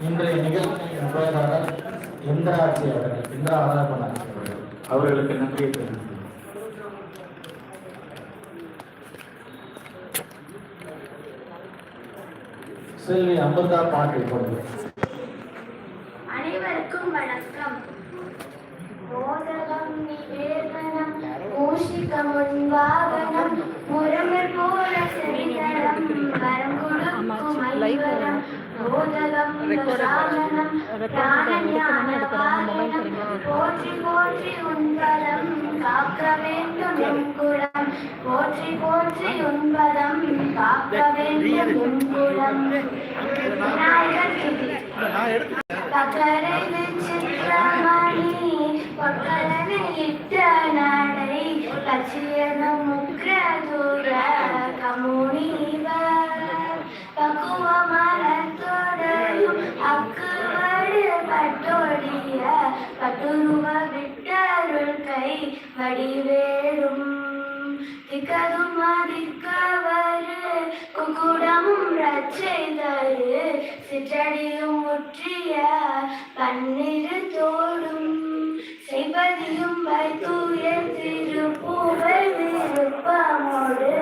இன்றைய நிகழ்ச்சியின் உபயோகாளர் இந்திராட்சி அவர்கள். இந்திரா அவர்கள். அவர்களுக்கு நன்றியை தெரிவிக்கிறேன். செல்வி அமிர்தா பாட்டை கொடுங்க அனைவருக்கும் வணக்கம். மோதகம் நிவேதனம் மூஷிக முன்வாகனம் போற்றி போற்றி உன்பதம் காக்க வேண்டும் எங்குடம் போற்றி போற்றி உன்பதம் காக்க வேண்டும் துதி பகரை நெஞ்சின்றமணி பொற்கலனை இட்ட நடை லட்சியனும் பட்டுருவ விட்டருள் கை வடிவேறும். திக்கதும் அதிக்கவரு குக்குடமும் ரச்சை தரு சிற்றடியும் முற்றிய பன்னிரு தோடும். செய்வதியும் வைத்துய திருப்பூவை விருப்பமோடு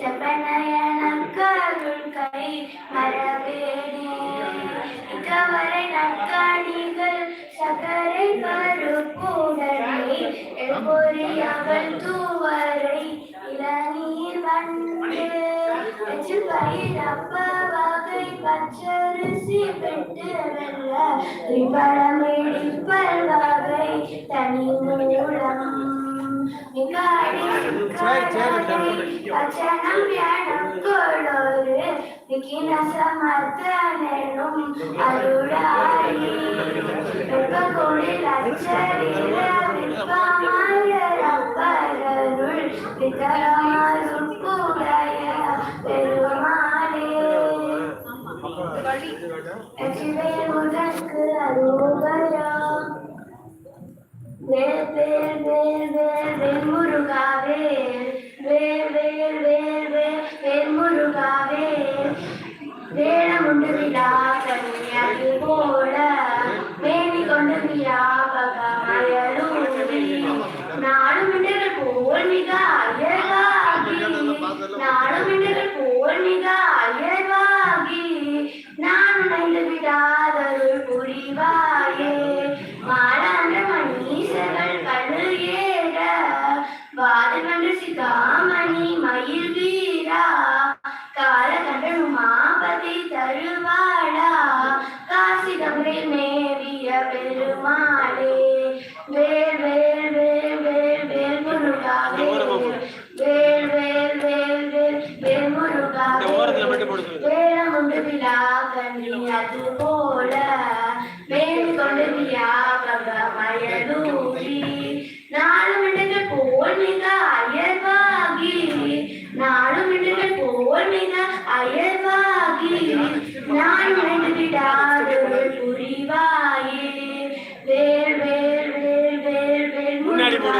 செப்பனயனக்கருள் கை மரபேனே இக்கவர் எழுபொறி அவள் தூவரை இளநீர் வண்டு. பயிரப்ப வகை பச்சரிசி பெட்டு வெள்ள பழமிடிப்பல் வகை தனி மூலம். அச்சனம் ஞானம் கொடொரு சமர்த்தனும் வேல் வேல் வேல் வேல் வேல் வேல் வேல் வேல் வேல் வேளமுண்டு விழா போல கொண்டு மின்னர்கள் போல் மிக அழகா காலகண்ட உமாபதி தருவாடா காசி கங்கை மேவிய பெருமாளே. வேல் வேல் வேல் வேல் வேல் முருகாவே. வேல் வேல் வேல் வேல் வேல் முருகாவே. வேளமுண்டு விழா கண்ணி அது போல. வேல் கொண்டு விழா ககமயலூரி நாலு மிண்டுகள் போல் மிக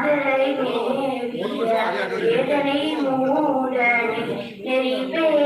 மாதரை நேவிய வேதனை மூடனை நெறிப்பேனாயினனை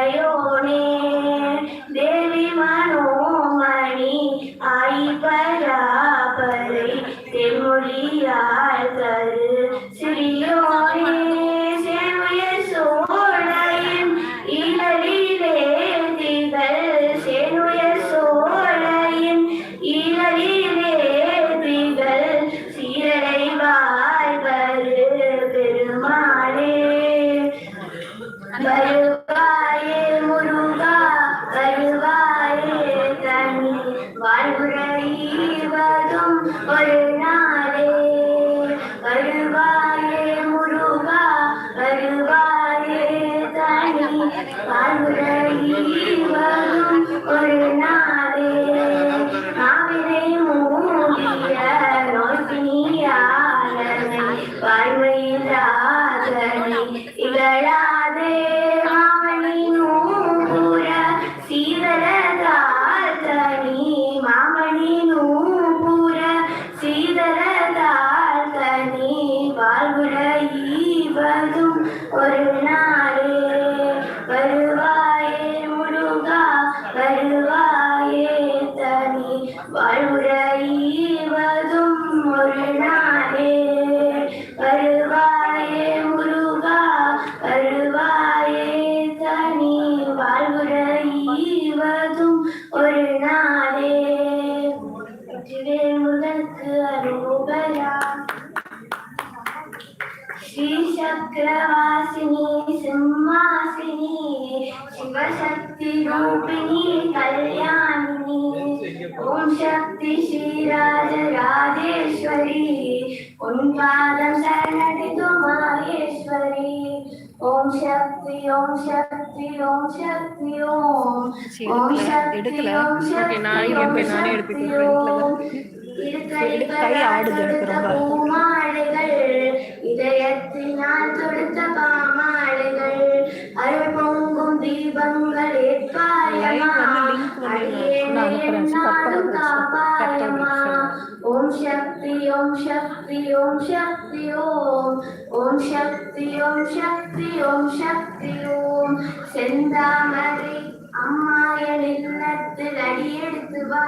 diario வாழ்வுரைவதும் வருவாயே முருகா வருவாயே தனி வாழ்வுரைவதும் ஒரு நாளே நாவினை மூடிய நோய்பினியாளனை வாழ்வையில்லாதனை இகழாதே மாமணி ഒരു നാളെ. മുതൽക്ക് അരൂപരാ. ശ്രീ ചക്രവാസിനി സിംഹാസിനി ശിവശക്തി രൂപിണി. சக்தி ஸ்ரீராஜ ராஜேஸ்வரி. உன் பாதம் சரணடைந்து மாகேஸ்வரி ஓம் சக்தி ஓம் சக்தி ஓம் சக்தி ஓம். ஓம் சக்தி ஓம் சக்தி ஓம் சக்தி ஓம். எடுத்து கை ஆடுது எனக்கு ரொம்ப. ஓம் சக்தி ஓம் சக்தி ஓம். ஓம் சக்தி ஓம் சக்தி ஓம் சக்தி ஓம். செந்தாமரை அம்மா என் இல்லத்தில் அடியெடுத்து வா.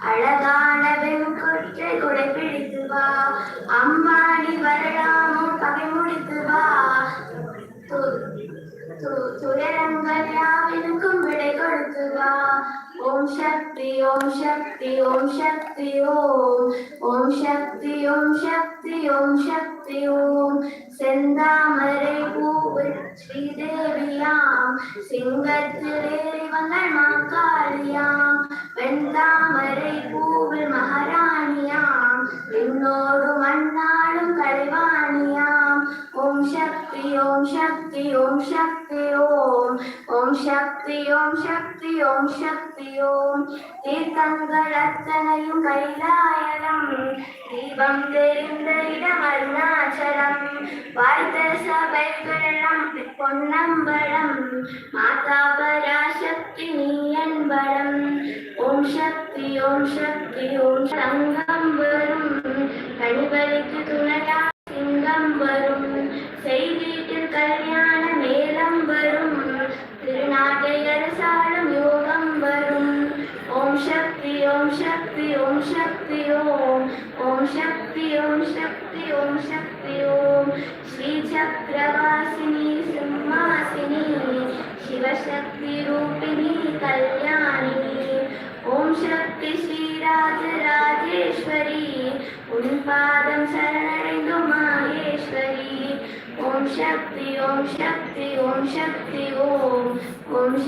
அழகான வெண்கொற்றை குடை பிடித்து வா. அம்மா நீ வரலாமோ பகை முடித்து வா. துயரங்கள் யாவினுக்கும் விடை கொடுத்து வா ஓம் சக்தி ஓம் சக்தி ஓம் சக்தி ஓம் ஓம் சக்தி ஓம் சக்தி ஓம் சக்தி ஓம் செந்தாமரை பூவில் ஸ்ரீதேவியாம் சிங்கத்திலேறி வந்தாள் மாக்காளியாம் வெண்தாமரை பூவில் மகாராணியாம் விண்ணோடு மண்ணாடும் கலைவாணியாம் ஓம் சக்தி ஓம் சக்தி ஓம் சக்தி ஓம் ஓம் சக்தி ஓம் சக்தி ஓம் சக்தி ஓம் தீர்த்தங்கள் அத்தனையும் கைலாயலம் தீபம் தெரிந்த இடம் அருணாச்சலம் வாய்த்த சபைகளெல்லாம் பொன்னம்பலம் மாதா பராசக்தி நீ என்படம் ஓம் மாகேஸ்வரி ஓம் சக்தி ஓம் சக்தி ஓம் சக்தி ஓம் ஓம்